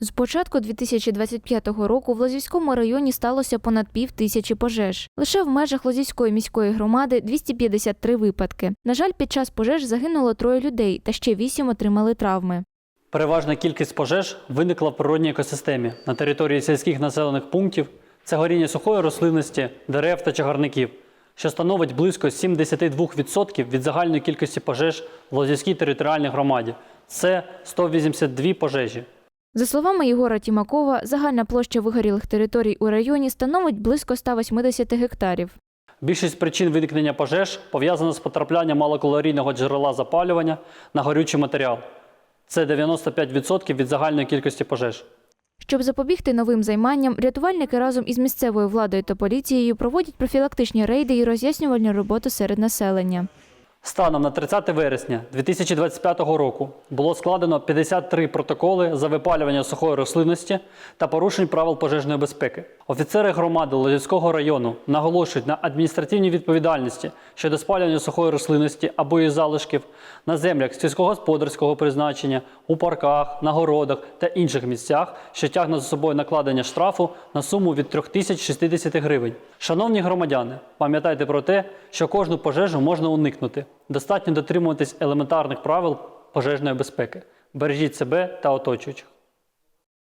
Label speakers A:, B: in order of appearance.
A: З початку 2025 року в Лозівському районі сталося понад пів тисячі пожеж. Лише в межах Лозівської міської громади 253 випадки. На жаль, під час пожеж загинуло троє людей та ще вісім отримали травми.
B: Переважна кількість пожеж виникла в природній екосистемі на території сільських населених пунктів. Це горіння сухої рослинності, дерев та чагарників, що становить близько 72% від загальної кількості пожеж в Лозівській територіальній громаді. Це 182 пожежі.
A: За словами Єгора Тімакова, загальна площа вигорілих територій у районі становить близько 180 гектарів.
B: Більшість причин виникнення пожеж пов'язана з потраплянням малокалорійного джерела запалювання на горючий матеріал. Це 95% від загальної кількості пожеж.
A: Щоб запобігти новим займанням, рятувальники разом із місцевою владою та поліцією проводять профілактичні рейди і роз'яснювальну роботу серед населення.
B: Станом на 30 вересня 2025 року було складено 53 протоколи за випалювання сухої рослинності та порушень правил пожежної безпеки. Офіцери громади Лозівського району наголошують на адміністративній відповідальності щодо спалювання сухої рослинності або її залишків на землях сільськогосподарського призначення, у парках, на городах та інших місцях, що тягне за собою накладення штрафу на суму від 3060 гривень. Шановні громадяни, пам'ятайте про те, що кожну пожежу можна уникнути. Достатньо дотримуватись елементарних правил пожежної безпеки. Бережіть себе та оточуючих.